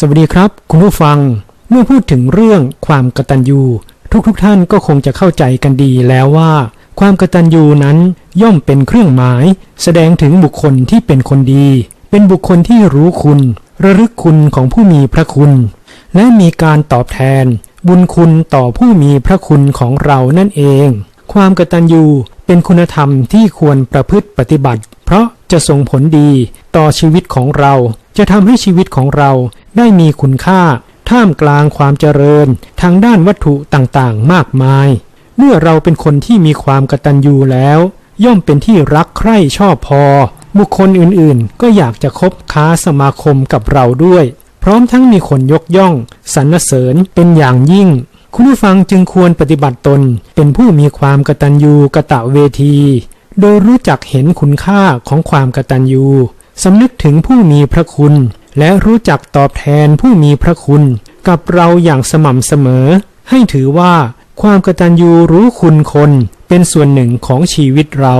สวัสดีครับคุณผู้ฟัง เมื่อพูดถึงเรื่องความกตัญญู ทุกๆทท่านก็คงจะเข้าใจกันดีแล้วว่า ความกตัญญูนั้นย่อมเป็นเครื่องหมาย แสดงถึงบุคคลที่เป็นคนดี เป็นบุคคลที่รู้คุณ ระลึกคุณของผู้มีพระคุณ และมีการตอบแทน บุญคุณต่อผู้มีพระคุณของเรานั่นเอง ความกตัญญูเป็นคุณธรรมที่ควรประพฤติปฏิบัติ เพราะจะส่งผลดีต่อชีวิตของเราจะทำให้ชีวิตของเรา ได้มีคุณค่า ท่ามกลางความเจริญ ทางด้านวัตถุต่างๆ มากมาย เมื่อเราเป็นคนที่มีความกตัญญูแล้ว ย่อมเป็นที่รักใคร่ชอบพอ บุคคลอื่นๆ ก็อยากจะคบค้าสมาคมกับเราด้วย พร้อมทั้งมีคนยกย่อง สรรเสริญเป็นอย่างยิ่ง คุณผู้ฟังจึงควรปฏิบัติตน เป็นผู้มีความกตัญญูกะตะเวที โดยรู้จักเห็นคุณค่าของความกตัญญูสำนึกถึงผู้มีพระคุณ และรู้จักตอบแทนผู้มีพระคุณกับเราอย่างสม่ำเสมอ ให้ถือว่าความกตัญญูรู้คุณคนเป็นส่วนหนึ่งของชีวิตเรา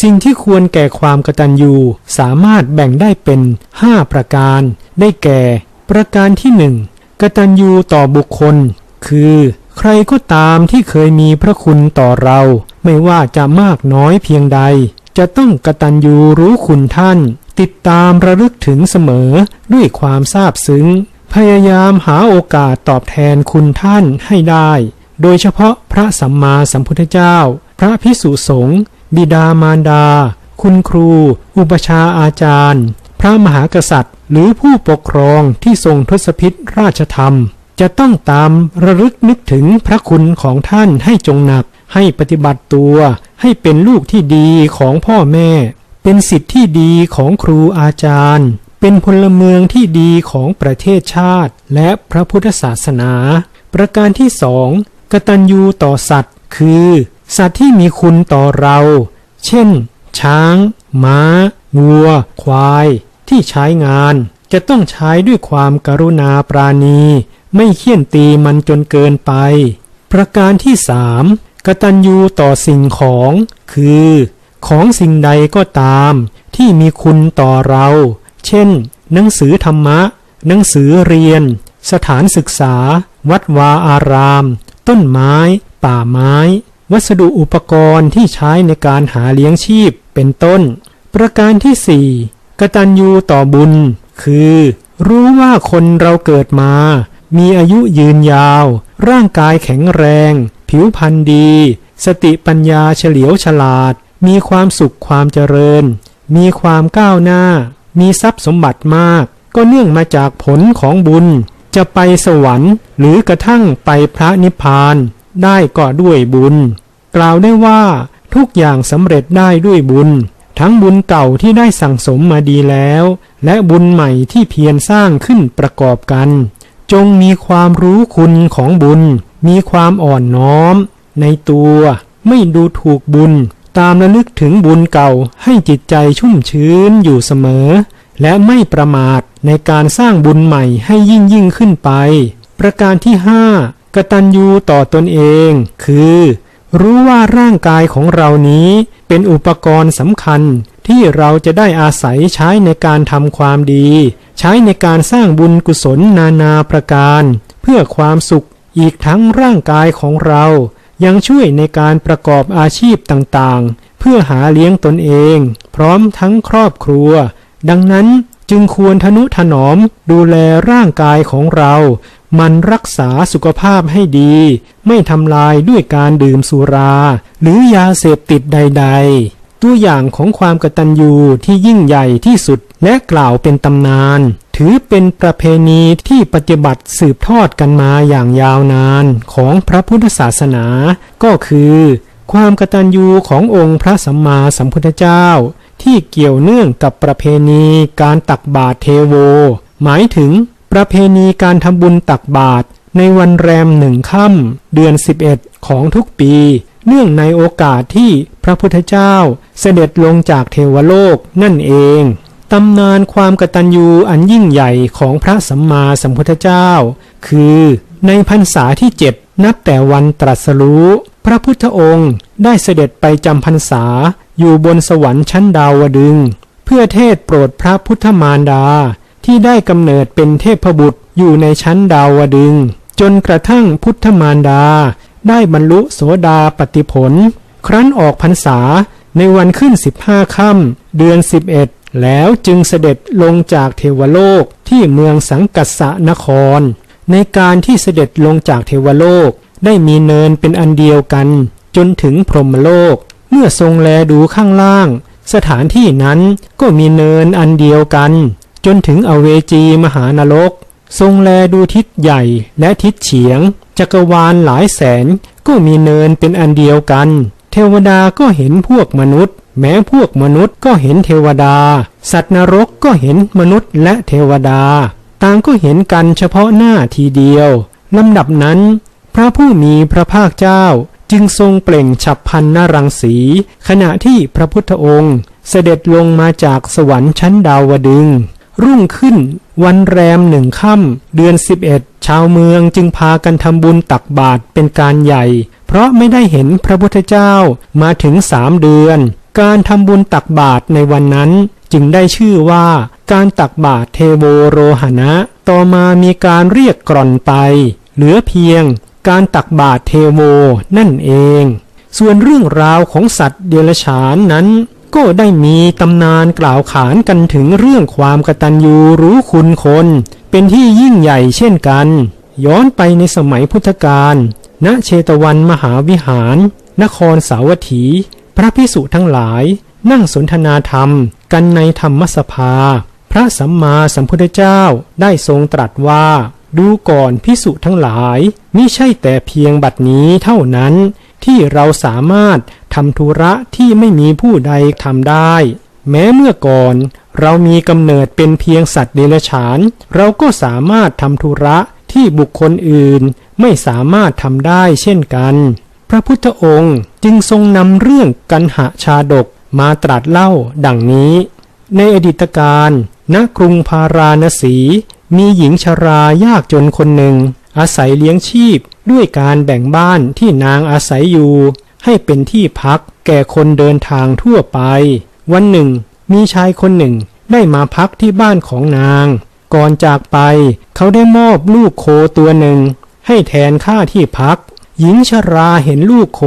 สิ่งที่ควรแก่ความกตัญญูสามารถแบ่งได้เป็น 5 ประการ ได้แก่ ประการที่หนึ่งกตัญญูต่อบุคคล คือ ใครก็ตามที่เคยมีพระคุณต่อเรา ไม่ว่าจะมากน้อยเพียงใด จะต้องกตัญญูรู้คุณท่าน ติดตามระลึกถึงเสมอด้วยความซาบซึ้ง พยายามหาโอกาสตอบแทนคุณท่านให้ได้ โดยเฉพาะพระสัมมาสัมพุทธเจ้า พระพิสุสงฆ์บิดามารดา คุณครู อุปชาอาจารย์ พระมหากษัตริย์ หรือผู้ปกครองที่ทรงทศพิษราชธรรม จะต้องตามระลึกนึกถึงพระคุณของท่านให้จงหนัก ให้ปฏิบัติตัว ให้เป็นลูกที่ดีของพ่อแม่ เป็นสิทธิ์ที่ดีของครูอาจารย์ เป็นพลเมืองที่ดีของประเทศชาติ และพระพุทธศาสนา ประการที่สองกตัญญูต่อสัตว์ คือ สัตว์ที่มีคุณต่อเรา เช่น ช้าง ม้า วัว ควาย ที่ใช้งาน จะต้องใช้ด้วยความกรุณาปราณี ไม่เคี่ยนตีมันจนเกินไป ประการที่สามกตัญญูต่อสิ่งของ คือ ของสิ่งใดก็ตามที่มีคุณต่อเรา เช่น หนังสือธรรมะ หนังสือเรียน สถานศึกษา วัดวาอาราม ต้นไม้ ป่าไม้ วัสดุอุปกรณ์ที่ใช้ในการหาเลี้ยงชีพ เป็นต้น ประการที่สี่กตัญญูต่อบุญ คือ รู้ว่าคนเราเกิดมา มีอายุยืนยาว ร่างกายแข็งแรง ผิวพรรณดี สติปัญญาเฉลียวฉลาด มีความสุขความเจริญ มีความก้าวหน้า มีทรัพย์สมบัติมาก ก็เนื่องมาจากผลของบุญ จะไปสวรรค์หรือกระทั่งไปพระนิพพาน ได้ก็ด้วยบุญ กล่าวได้ว่าทุกอย่างสำเร็จได้ด้วยบุญ ทั้งบุญเก่าที่ได้สั่งสมมาดีแล้ว และบุญใหม่ที่เพียรสร้างขึ้นประกอบกัน จงมีความรู้คุณของบุญ มีความอ่อนน้อม ในตัวไม่ดูถูกบุญ ตามระลึกถึงบุญเก่าให้จิตใจชุ่มชื้นอยู่เสมอ และไม่ประมาทในการสร้างบุญใหม่ให้ยิ่งยิ่งขึ้นไป ประการที่ห้ากตัญญูต่อตนเอง คือ รู้ว่าร่างกายของเรานี้เป็นอุปกรณ์สำคัญที่เราจะได้อาศัยใช้ในการทำความดี ใช้ในการสร้างบุญกุศลนานาประการ เพื่อความสุขอีกทั้งร่างกายของเรา ยังช่วยในการประกอบอาชีพต่างๆ เพื่อหาเลี้ยงตนเอง พร้อมทั้งครอบครัว ดังนั้นจึงควรทนุถนอมดูแลร่างกายของเรา มันรักษาสุขภาพให้ดี ไม่ทำลายด้วยการดื่มสุรา หรือยาเสพติดใด ๆ ตัวอย่างของความกตัญญูที่ยิ่งใหญ่ที่สุดและกล่าวเป็นตำนาน ถือเป็นประเพณีที่ปฏิบัติสืบทอดกันมาอย่างยาวนานของพระพุทธศาสนา ก็คือ ความกตัญญูขององค์พระสัมมาสัมพุทธเจ้า ที่เกี่ยวเนื่องกับประเพณีการตักบาตรเทโว หมายถึงประเพณีการทำบุญตักบาตรในวันแรมหนึ่งค่ำเดือน 11 ของทุกปี เนื่องในโอกาสที่พระพุทธเจ้าเสด็จลงจากเทวโลกนั่นเอง ตำนานความกตัญญูอันยิ่งใหญ่ของพระสัมมาสัมพุทธเจ้า คือในพรรษาที่เจ็ดนับแต่วันตรัสรู้ พระพุทธองค์ได้เสด็จไปจำพรรษาอยู่บนสวรรค์ชั้นดาวดึง เพื่อเทศโปรดพระพุทธมารดา ที่ได้กำเนิดเป็นเทพบุตรอยู่ในชั้นดาวดึง จนกระทั่งพุทธมารดา ได้บรรลุโสดาปติผล ครั้นออกพรรษาในวันขึ้นสิบห้าค่ำเดือนสิบเอ็ด แล้วจึงเสด็จลงจากเทวโลกที่เมืองสังกัสะนคร ในการที่เสด็จลงจากเทวโลก ได้มีเนินเป็นอันเดียวกัน จนถึงพรหมโลก เมื่อทรงแลดูข้างล่าง สถานที่นั้นก็มีเนินอันเดียวกัน จนถึงอเวจีมหานรก ทรงแลดูทิศใหญ่และทิศเฉียง จักรวาลหลายแสนก็มีเนินเป็นอันเดียวกัน เทวดาก็เห็นพวกมนุษย์ แม้พวกมนุษย์ก็เห็นเทวดา สัตว์นรกก็เห็นมนุษย์และเทวดา ต่างก็เห็นกันเฉพาะหน้าทีเดียวลำดับนั้น พระผู้มีพระภาคเจ้าจึงทรงเปล่งฉับพันนรังสี ขณะที่พระพุทธองค์ เสด็จลงมาจากสวรรค์ชั้นดาวดึง รุ่งขึ้นวันแรมหนึ่งค่ำเดือนสิบเอ็ดาวเมืองจึงพากันทำบุญตักบาตรเป็นการใหญ่ เพราะไม่ได้เห็นพระพุทธเจ้ามาถึงสามเดือน การทำบุญตักบาตรในวันนั้นจึงได้ชื่อว่าการตักบาตรเทโวโรหณะ ต่อมามีการเรียกกร่อนไป เหลือเพียงการตักบาตรเทโวนั่นเอง ส่วนเรื่องราวของสัตว์เดรัจฉานนั้น ก็ได้มีตำนานกล่าวขานกันถึงเรื่องความกตัญญูรู้คุณคน เป็นที่ยิ่งใหญ่เช่นกัน ย้อนไปในสมัยพุทธกาลณเชตวันมหาวิหาร นครสาวัตถี พระพิสุทั้งหลายนั่งสนทนาธรรม กันในธรรมสภา พระสัมมาสัมพุทธเจ้าได้ทรงตรัสว่า ดูก่อนพิสุทั้งหลายมิใช่แต่เพียงบัดนี้เท่านั้นที่เราสามารถทำธุระที่ไม่มีผู้ใดทำได้ แม้เมื่อก่อนเรามีกำเนิดเป็นเพียงสัตว์เดรัจฉาน เราก็สามารถทำธุระที่บุคคลอื่นไม่สามารถทำได้เช่นกัน พระพุทธองค์จึงทรงนำเรื่องกันหะชาดกมาตรัสเล่าดังนี้ ในอดีตการณกรุงพาราณสี มีหญิงชรายากจนคนหนึ่ง อาศัยเลี้ยงชีพด้วยการแบ่งบ้านที่นางอาศัยอยู่ ให้เป็นที่พักแก่คนเดินทางทั่วไป วันหนึ่ง มีชายคนหนึ่งได้มาพักที่บ้านของนาง ก่อนจากไป เขาได้มอบลูกโคตัวหนึ่ง ให้แทนค่าที่พัก หญิงชราเห็นลูกโค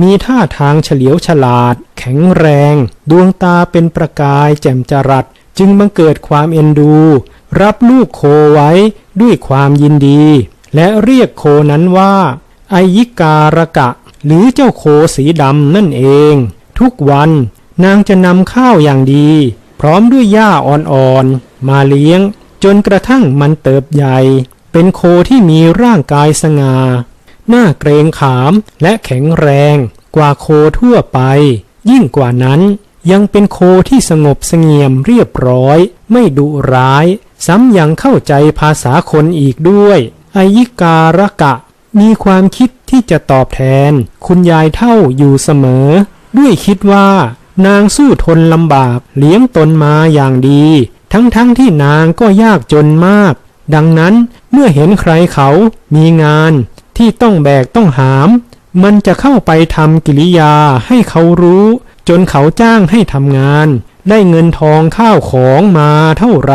มีท่าทางเฉลียวฉลาด แข็งแรง ดวงตาเป็นประกายแจ่มจรัส จึงบังเกิดความเอ็นดู รับลูกโคไว้ด้วยความยินดี และเรียกโคนั้นว่าไอยิการกะ หรือเจ้าโคสีดำนั่นเอง ทุกวัน นางจะนำข้าวอย่างดี พร้อมด้วยหญ้าอ่อนๆ มาเลี้ยง จนกระทั่งมันเติบใหญ่ เป็นโคที่มีร่างกายสง่า หน้าเกรงขามและแข็งแรง กว่าโคทั่วไป ยิ่งกว่านั้นยังเป็นโคที่สงบเสงี่ยมเรียบร้อย ไม่ดุร้าย ซ้ำยังเข้าใจภาษาคนอีกด้วยอายิการกะ มีความคิดที่จะตอบแทน คุณยายเท่าอยู่เสมอ ด้วยคิดว่า นางสู้ทนลำบากเลี้ยงตนมาอย่างดี ทั้งๆทที่นางก็ยากจนมาก ดังนั้นเมื่อเห็นใครเขามีงานที่ต้องแบกต้องหาม มันจะเข้าไปทำกิริยาให้เขารู้ จนเขาจ้างให้ทำงาน ได้เงินทองข้าวของมาเท่าไร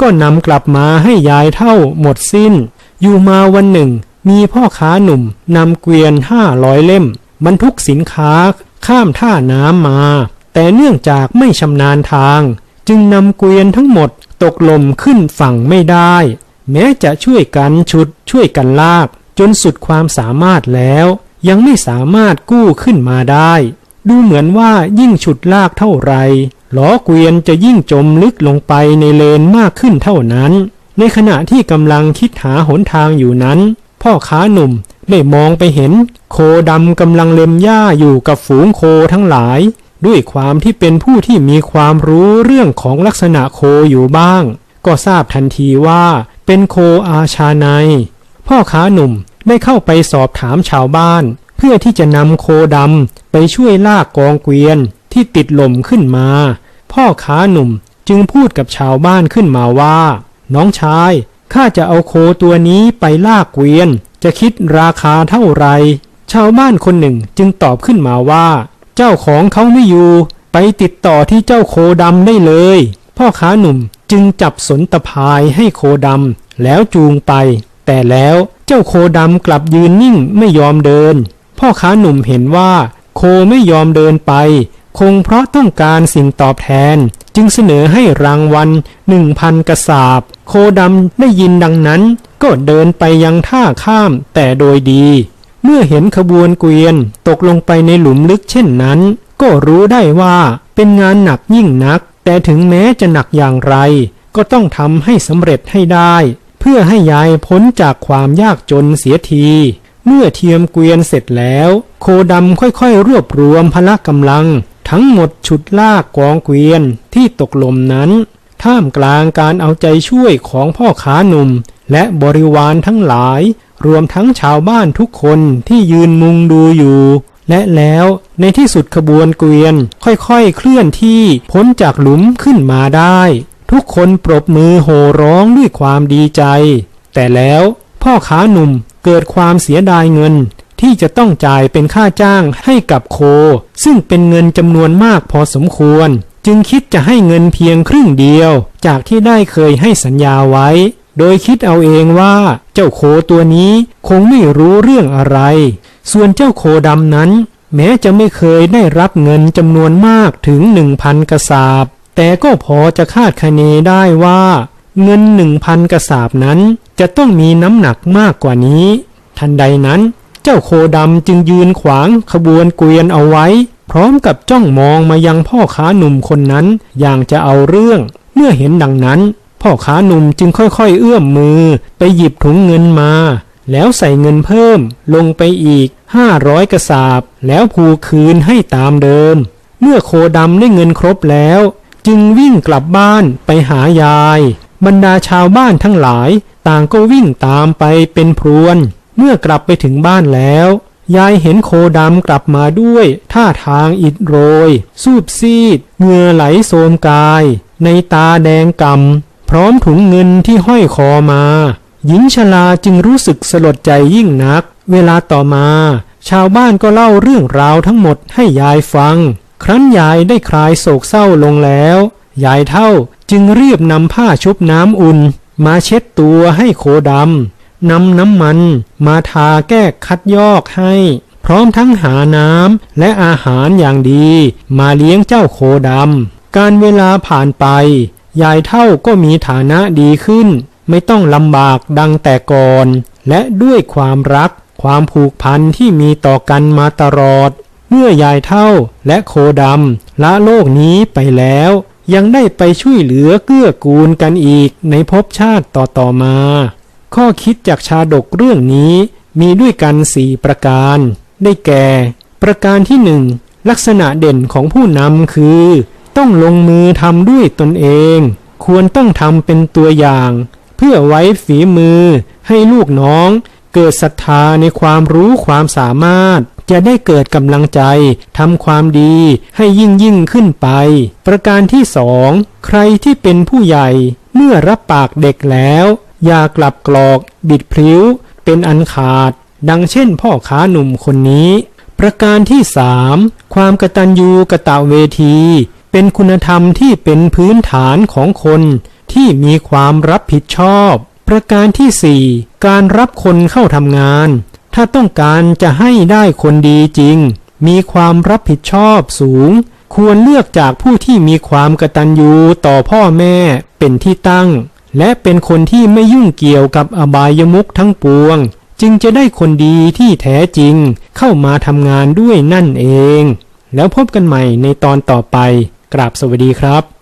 ก็นำกลับมาให้ยายเท่าหมดสิ้น อยู่มาวันหนึ่ง มีพ่อค้าหนุ่มนำเกวียนห้าร้อยเล่ม บรรทุกสินค้าข้ามท่าน้ำมา แต่เนื่องจากไม่ชำนาญทาง จึงนำเกวียนทั้งหมดตกลมขึ้นฝั่งไม่ได้ แม้จะช่วยกันชุดช่วยกันลาก จนสุดความสามารถแล้ว ยังไม่สามารถกู้ขึ้นมาได้ ดูเหมือนว่ายิ่งฉุดลากเท่าไรล้อเกวียนจะยิ่งจมลึกลงไปในเลนมากขึ้นเท่านั้น ในขณะที่กำลังคิดหาหนทางอยู่นั้น พ่อค้าหนุ่มได้มองไปเห็น โคดำกำลังเล็มหญ้าอยู่กับฝูงโคทั้งหลาย ด้วยความที่เป็นผู้ที่มีความรู้เรื่องของลักษณะโคอยู่บ้าง ก็ทราบทันทีว่าเป็นโคอาชาในพ่อค้าหนุ่มได้เข้าไปสอบถามชาวบ้าน เพื่อที่จะนำโคดำไปช่วยลากกองเกวียนที่ติดลมขึ้นมา พ่อค้าหนุ่มจึงพูดกับชาวบ้านขึ้นมาว่า น้องชายข้าจะเอาโคตัวนี้ไปลากเกวียน จะคิดราคาเท่าไร ชาวบ้านคนหนึ่งจึงตอบขึ้นมาว่า เจ้าของเขาไม่อยู่ ไปติดต่อที่เจ้าโคดำได้เลย พ่อค้าหนุ่มจึงจับสนตะพายให้โคดำแล้วจูงไป แต่แล้วเจ้าโคดำกลับยืนนิ่งไม่ยอมเดิน พ่อค้าหนุ่มเห็นว่า โคไม่ยอมเดินไป คงเพราะต้องการสิ่งตอบแทน จึงเสนอให้รางวัลหนึ่งพันกระสาบ โคดำได้ยินดังนั้น ก็เดินไปยังท่าข้ามแต่โดยดี เมื่อเห็นขบวนเกวียนตกลงไปในหลุมลึกเช่นนั้น ก็รู้ได้ว่าเป็นงานหนักยิ่งนัก แต่ถึงแม้จะหนักอย่างไร ก็ต้องทำให้สำเร็จให้ได้ เพื่อให้ยายพ้นจากความยากจนเสียที เมื่อเทียมเกวียนเสร็จแล้ว โคดำค่อยๆ รวบรวมพละกำลัง ทั้งหมดฉุดลากกองเกวียนที่ตกลมนั้น ท่ามกลางการเอาใจช่วยของพ่อค้าหนุ่ม และบริวารทั้งหลาย รวมทั้งชาวบ้านทุกคนที่ยืนมุงดูอยู่ และแล้วในที่สุดขบวนเกวียนค่อยๆเคลื่อนที่พ้นจากหลุมขึ้นมาได้ ทุกคนปรบมือโห่ร้องด้วยความดีใจ แต่แล้วพ่อค้าหนุ่มเกิดความเสียดายเงินที่จะต้องจ่ายเป็นค่าจ้างให้กับโค ซึ่งเป็นเงินจำนวนมากพอสมควร จึงคิดจะให้เงินเพียงครึ่งเดียว จากที่ได้เคยให้สัญญาไว้ โดยคิดเอาเองว่าเจ้าโคตัวนี้คงไม่รู้เรื่องอะไร ส่วนเจ้าโคดำนั้น แม้จะไม่เคยได้รับเงินจำนวนมากถึงหนึ่งพันกระสาบ แต่ก็พอจะคาดคะเนได้ว่า เงินหนึ่งพันกระสาบนั้นจะต้องมีน้ำหนักมากกว่านี้ ทันใดนั้น เจ้าโคดำจึงยืนขวางขบวนเกวียนเอาไว้ พร้อมกับจ้องมองมายังพ่อค้าหนุ่มคนนั้นอย่างจะเอาเรื่อง เมื่อเห็นดังนั้น พ่อค้าหนุ่มจึงค่อยๆ เอื้อมมือไปหยิบถุงเงินมา แล้วใส่เงินเพิ่มลงไปอีกห้าร้อยกระสาบ แล้วผูกคืนให้ตามเดิม เมื่อโคดำได้เงินครบแล้ว จึงวิ่งกลับบ้านไปหายาย บรรดาชาวบ้านทั้งหลาย ต่างก็วิ่งตามไปเป็นพรวน เมื่อกลับไปถึงบ้านแล้ว ยายเห็นโคดำกลับมาด้วย ท่าทางอิดโรย สูบซีดเหงื่อไหลโสมกาย ในตาแดงกำ พร้อมถุงเงินที่ห้อยคอมา หญิงชราจึงรู้สึกสลดใจยิ่งนัก เวลาต่อมา ชาวบ้านก็เล่าเรื่องราวทั้งหมดให้ยายฟัง ครั้นยายได้คลายโศกเศร้าลงแล้ว ยายเท่าจึงรีบนำผ้าชุบน้ำอุ่น มาเช็ดตัวให้โคดำนำน้ำมันมาทาแก้คัดยอกให้ พร้อมทั้งหาน้ำและอาหารอย่างดี มาเลี้ยงเจ้าโคดำการเวลาผ่านไป ยายเท่าก็มีฐานะดีขึ้น ไม่ต้องลำบากดังแต่ก่อน และด้วยความรัก ความผูกพันที่มีต่อกันมาตลอด เมื่อยายเท่าและโคดำละโลกนี้ไปแล้ว ยังได้ไปช่วยเหลือเกื้อกูลกันอีกในภพชาติต่อๆมา ข้อคิดจากชาดกเรื่องนี้มีด้วยกันสี่ประการ ได้แก่ ประการที่หนึ่งลักษณะเด่นของผู้นำคือ ต้องลงมือทำด้วยตนเอง ควรต้องทำเป็นตัวอย่าง เพื่อไว้ฝีมือให้ลูกน้อง เกิดศรัทธาในความรู้ความสามารถ จะได้เกิดกำลังใจทำความดีให้ยิ่งยิ่งขึ้นไป ประการที่สองใครที่เป็นผู้ใหญ่ เมื่อรับปากเด็กแล้ว อย่ากลับกรอก บิดพลิ้ว เป็นอันขาด ดังเช่นพ่อค้าหนุ่มคนนี้ ประการที่สามความกตัญญูกะตะเวที เป็นคุณธรรมที่เป็นพื้นฐานของคนที่มีความรับผิดชอบ ประการที่สี่การรับคนเข้าทำงาน ถ้าต้องการจะให้ได้คนดีจริง มีความรับผิดชอบสูง ควรเลือกจากผู้ที่มีความกตัญญูต่อพ่อแม่เป็นที่ตั้ง และเป็นคนที่ไม่ยุ่งเกี่ยวกับอบายมุขทั้งปวง จึงจะได้คนดีที่แท้จริงเข้ามาทำงานด้วยนั่นเอง แล้วพบกันใหม่ในตอนต่อไป กราบสวัสดีครับ